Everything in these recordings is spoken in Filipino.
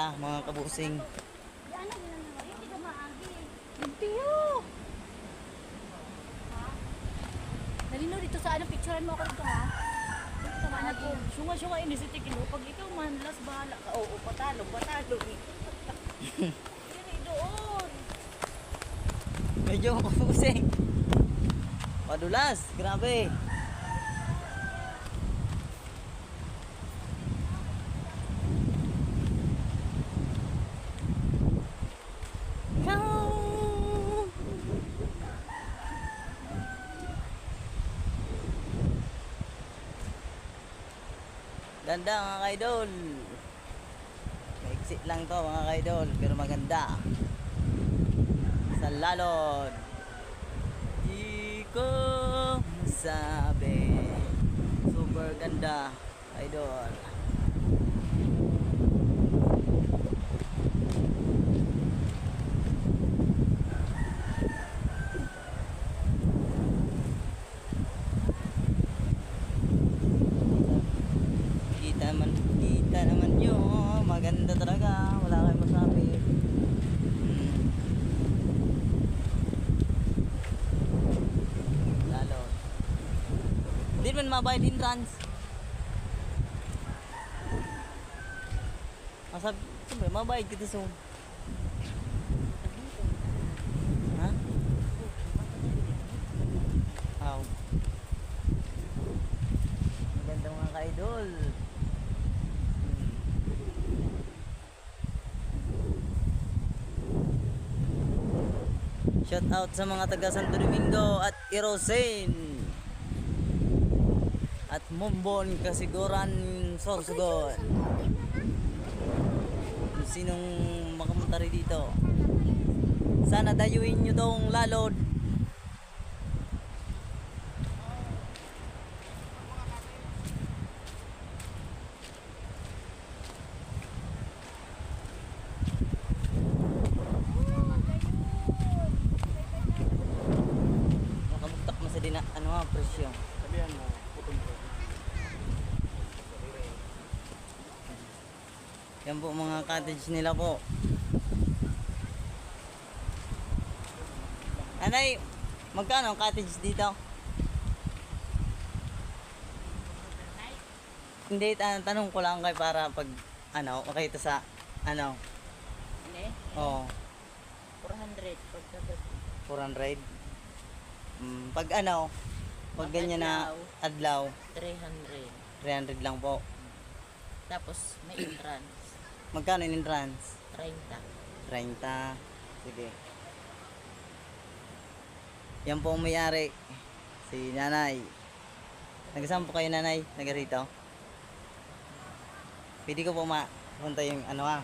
ganda mga kabusing. Yun! Nalino dito sa ano, picturean mo ako dito ha. Dito ka Anak maagi. ko, syunga-syunga ini si Tikilo. Pag ikaw man, las bahala ka. Oo, patalo, patalo. Dili doon. Medyo kabusing. Padulas, grabe. Ikaw. Ganda mga kaidol. Maiksi lang to mga kaidol, pero maganda. Sa lalod. Di ko masabi. Super ganda, idol. Kita naman, kita naman nyo. Maganda talaga. Wala kayong masabi. Hmm. Lalo. Man mabayad entrance. Masab, siyempre, mabayad kita so. Ha? Aw. Mga ka-idol. Shout out sa mga taga Santo Domingo at Irosin. At Mumbon, Kasiguran, Sorsogon. Kung Sinong makamuntari dito? Sana dayuin nyo tong lalod. Makamugtak mo sa dina, ano nga, presyo. Sabihan mo, putong ko. Yan po mga cottage nila po. Anay, magkano ang cottage dito? Hindi, tan tanong ko lang kay para pag ano, makita sa ano, Hindi, oh, 400 pagkagabi. 400. Mm, pag ano, pag Pag ganyan na adlaw, 300. 300 lang po. Tapos may entrance, Magkano in entrance? 30. 30. Sige. Yan po ang may-ari. Si nanay. Nagkasama po kayo nanay? Naga rito? Pwede ko po mapunta yung ano ah.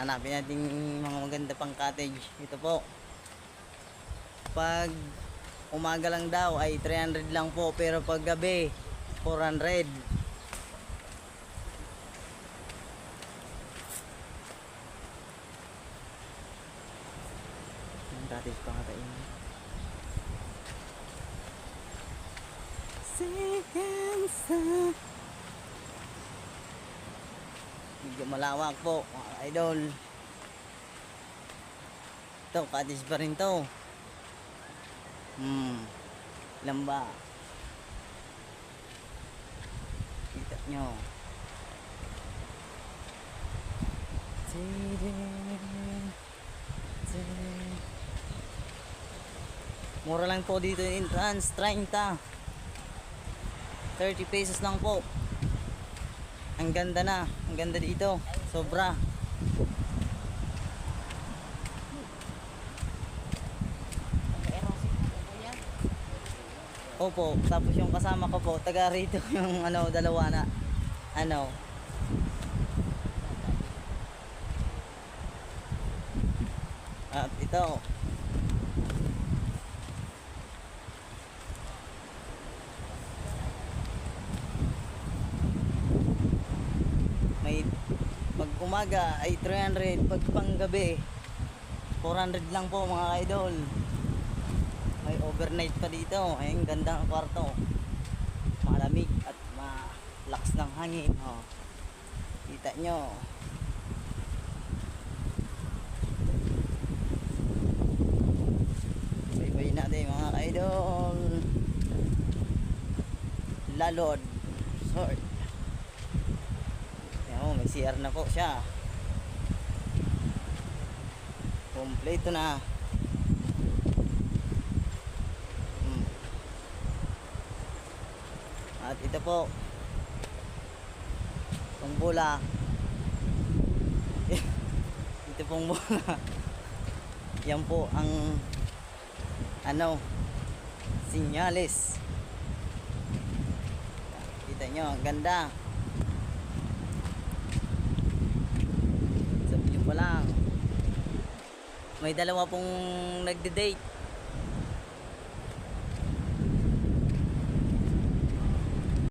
Hanapin natin yung mga maganda pang cottage. Ito po. Pag umaga lang daw ay 300 lang po. Pero pag gabi, 400. Ang cottage pa katain. Second sun. Medyo malawak po, mga idol. Ito, cottage pa rin to. Hmm. Ilan ba? Kita nyo. Tidin. Tidin. Mura lang po dito yung entrance, 30. 30 pesos lang po. Ang ganda na. Ang ganda dito. Sobra. Opo. Tapos yung kasama ko po, taga rito yung ano, dalawa na. Ano. At ito. May pag umaga ay 300, pag panggabi 400 lang po mga idol. May overnight pa dito. Ay, ang ganda ng kwarto. Malamig at malakas ng hangin. Oh. Kita nyo. Bye-bye natin mga ka-idol. Lalod. Resort. May CR na po siya. Kompleto na. Hmm. At ito po. Itong bola. ito pong bola. Yan po ang ano sinyalis. Kita nyo, ang ganda. Sa view pa lang. May dalawa pong nagde-date.